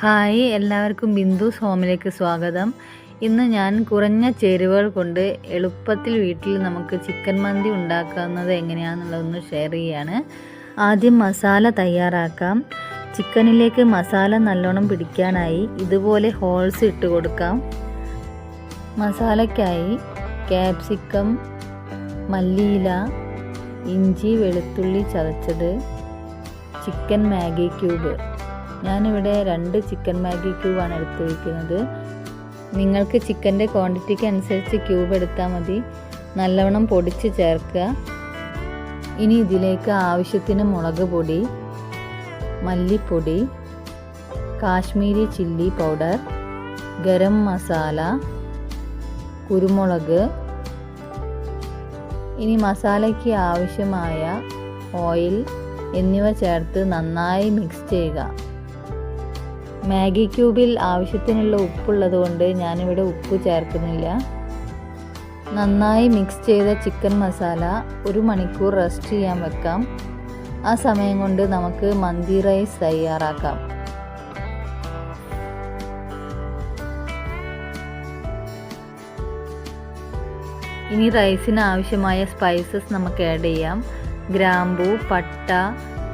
Hi എല്ലാവർക്കും ബിന്ദു ഹോമിലേക്ക് സ്വാഗതം. ഇന്ന് ഞാൻ കുറഞ്ഞ ചേരുവകൾ കൊണ്ട് എളുപ്പത്തിൽ വീട്ടിൽ നമുക്ക് ചിക്കൻ മന്തി ഉണ്ടാക്കാവുന്നത് എങ്ങനെയാണെന്നുള്ളതൊന്ന് ഷെയർ ചെയ്യാണ്. ആദ്യം മസാല തയ്യാറാക്കാം. ചിക്കനിലേക്ക് മസാല നല്ലോണം പിടിക്കാനായി ഇതുപോലെ ഹോൾസ് ഇട്ട് കൊടുക്കാം. മസാലയ്ക്കായി ക്യാപ്സിക്കം മല്ലിയില ഇഞ്ചി വെളുത്തുള്ളി ചതച്ചത് ചിക്കൻ മാഗി ക്യൂബ്. ഞാനിവിടെ രണ്ട് ചിക്കൻ മാഗി ക്യൂബാണ് എടുത്ത് വയ്ക്കുന്നത് നിങ്ങൾക്ക് ചിക്കന്റെ ക്വാണ്ടിറ്റിക്ക് അനുസരിച്ച് ക്യൂബ് എടുത്താൽ മതി. നല്ലവണ്ണം പൊടിച്ച് ചേർക്കുക. ഇനി ഇതിലേക്ക് ആവശ്യത്തിന് മുളക് പൊടി മല്ലിപ്പൊടി കാശ്മീരി ചില്ലി പൗഡർ ഗരം മസാല കുരുമുളക്. ഇനി മസാലയ്ക്ക് ആവശ്യമായ ഓയിൽ എന്നിവ ചേർത്ത് നന്നായി മിക്സ് ചെയ്യുക. മാഗി ക്യൂബിൽ ആവശ്യത്തിനുള്ള ഉപ്പുള്ളത് കൊണ്ട് ഞാനിവിടെ ഉപ്പ് ചേർക്കുന്നില്ല. നന്നായി മിക്സ് ചെയ്ത ചിക്കൻ മസാല ഒരു മണിക്കൂർ റെസ്റ്റ് ചെയ്യാൻ വെക്കാം. ആ സമയം കൊണ്ട് നമുക്ക് മന്തി റൈസ് തയ്യാറാക്കാം. ഇനി റൈസിന് ആവശ്യമായ സ്പൈസസ് നമുക്ക് ആഡ് ചെയ്യാം. ഗ്രാമ്പൂ പട്ട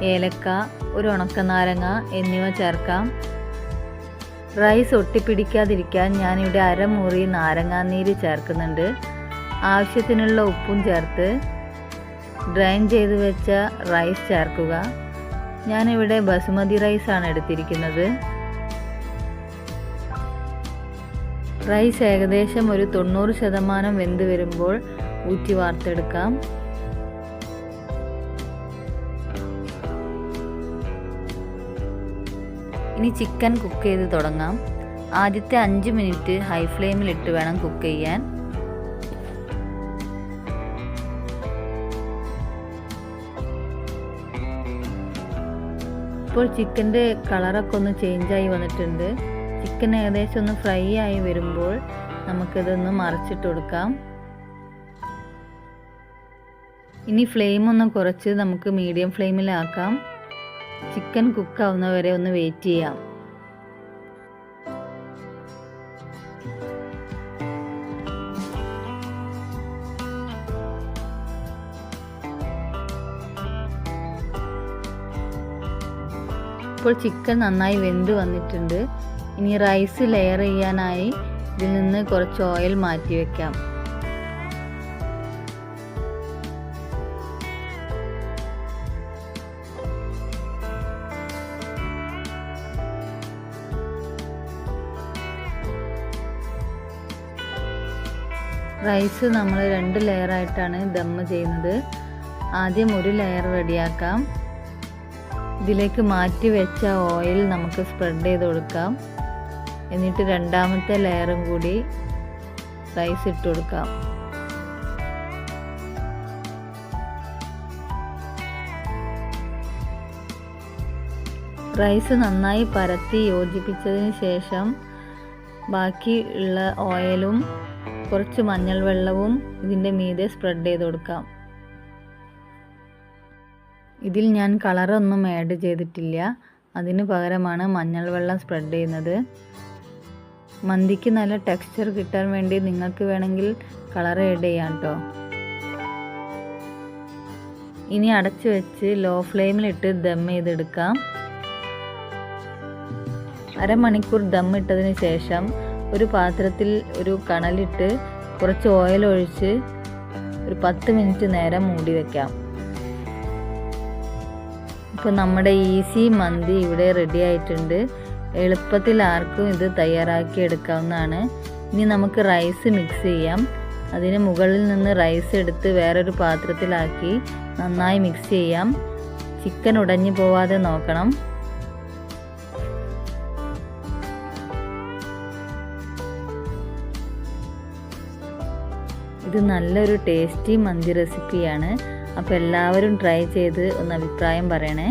ഏലക്ക ഒരു ഉണക്കനാരങ്ങ എന്നിവ ചേർക്കാം. റൈസ് ഒട്ടിപ്പിടിക്കാതിരിക്കാൻ ഞാനിവിടെ അരമുറി നാരങ്ങാനീര് ചേർക്കുന്നുണ്ട്. ആവശ്യത്തിനുള്ള ഉപ്പും ചേർത്ത് ഡ്രൈൻ ചെയ്ത് വെച്ച റൈസ് ചേർക്കുക. ഞാനിവിടെ ബസുമതി റൈസാണ് എടുത്തിരിക്കുന്നത്. റൈസ് ഏകദേശം ഒരു തൊണ്ണൂറ് ശതമാനം വെന്ത് വരുമ്പോൾ ഊറ്റി വാർത്തെടുക്കാം. ഇനി ചിക്കൻ കുക്ക് ചെയ്ത് തുടങ്ങാം. ആദ്യത്തെ അഞ്ച് മിനിറ്റ് ഹൈ ഫ്ലെയിമിലിട്ട് വേണം കുക്ക് ചെയ്യാൻ. ഇപ്പോൾ ചിക്കന്റെ കളറൊക്കെ ഒന്ന് ചേഞ്ചായി വന്നിട്ടുണ്ട്. ചിക്കൻ ഏകദേശം ഒന്ന് ഫ്രൈ ആയി വരുമ്പോൾ നമുക്കിതൊന്ന് മറിച്ചിട്ട് കൊടുക്കാം. ഇനി ഫ്ലെയിം ഒന്ന് കുറച്ച് നമുക്ക് മീഡിയം ഫ്ലെയിമിലാക്കാം. ചിക്കൻ കുക്ക് വരെ ഒന്ന് വെയിറ്റ് ചെയ്യാം. ഇപ്പോൾ ചിക്കൻ നന്നായി വെന്ത് വന്നിട്ടുണ്ട്. ഇനി റൈസ് ലെയർ ചെയ്യാനായി ഇതിൽ നിന്ന് കുറച്ച് ഓയിൽ മാറ്റി വെക്കാം. റൈസ് നമ്മൾ രണ്ട് ലെയറായിട്ടാണ് ദമ്മ് ചെയ്യുന്നത്. ആദ്യം ഒരു ലെയർ റെഡിയാക്കാം. ഇതിലേക്ക് മാറ്റി വെച്ച ഓയിൽ നമുക്ക് സ്പ്രെഡ് ചെയ്ത് കൊടുക്കാം. എന്നിട്ട് രണ്ടാമത്തെ ലെയറും കൂടി റൈസ് ഇട്ട് കൊടുക്കാം. റൈസ് നന്നായി പരത്തി യോജിപ്പിച്ചതിന് ശേഷം ബാക്കി ഉള്ള ഓയിലും കുറച്ച് മഞ്ഞൾ വെള്ളവും ഇതിന്റെ മീതെ സ്പ്രെഡ് ചെയ്ത് കൊടുക്കാം. ഇതിൽ ഞാൻ കളറൊന്നും ആഡ് ചെയ്തിട്ടില്ല. അതിന് പകരമാണ് മഞ്ഞൾ വെള്ളം സ്പ്രെഡ് ചെയ്യുന്നത്. മന്തിക്ക് നല്ല ടെക്സ്ചർ കിട്ടാൻ വേണ്ടി നിങ്ങൾക്ക് വേണമെങ്കിൽ കളർ ആഡ് ചെയ്യാം കേട്ടോ ഇനി അടച്ചു വെച്ച് ലോ ഫ്ലെയിമിലിട്ട് ദം ചെയ്തെടുക്കാം. അരമണിക്കൂർ ദം ഇട്ടതിന് ശേഷം ഒരു പാത്രത്തിൽ ഒരു കണലിട്ട് കുറച്ച് ഓയിൽ ഒഴിച്ച് ഒരു പത്ത് മിനിറ്റ് നേരം മൂടി വെക്കാം. ഇപ്പോൾ നമ്മുടെ ഈസി മന്തി ഇവിടെ റെഡി ആയിട്ടുണ്ട്. എളുപ്പത്തിൽ ആർക്കും ഇത് തയ്യാറാക്കി എടുക്കാവുന്നതാണ്. ഇനി നമുക്ക് റൈസ് മിക്സ് ചെയ്യാം. അതിന് മുകളിൽ നിന്ന് റൈസ് എടുത്ത് വേറൊരു പാത്രത്തിലാക്കി നന്നായി മിക്സ് ചെയ്യാം. ചിക്കൻ ഉടഞ്ഞു പോവാതെ നോക്കണം. ഇത് നല്ലൊരു ടേസ്റ്റി മന്തി റെസിപ്പിയാണ് അപ്പോൾ എല്ലാവരും ട്രൈ ചെയ്ത് ഒന്ന് അഭിപ്രായം പറയണേ.